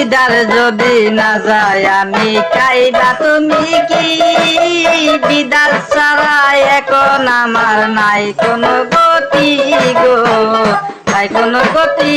দিদার যদি না যায়, আমি খাইবা তুমি কি? দিদার ছাড়া এখন আমার নাই কোনো গতি গো, নাই কোনো গতি।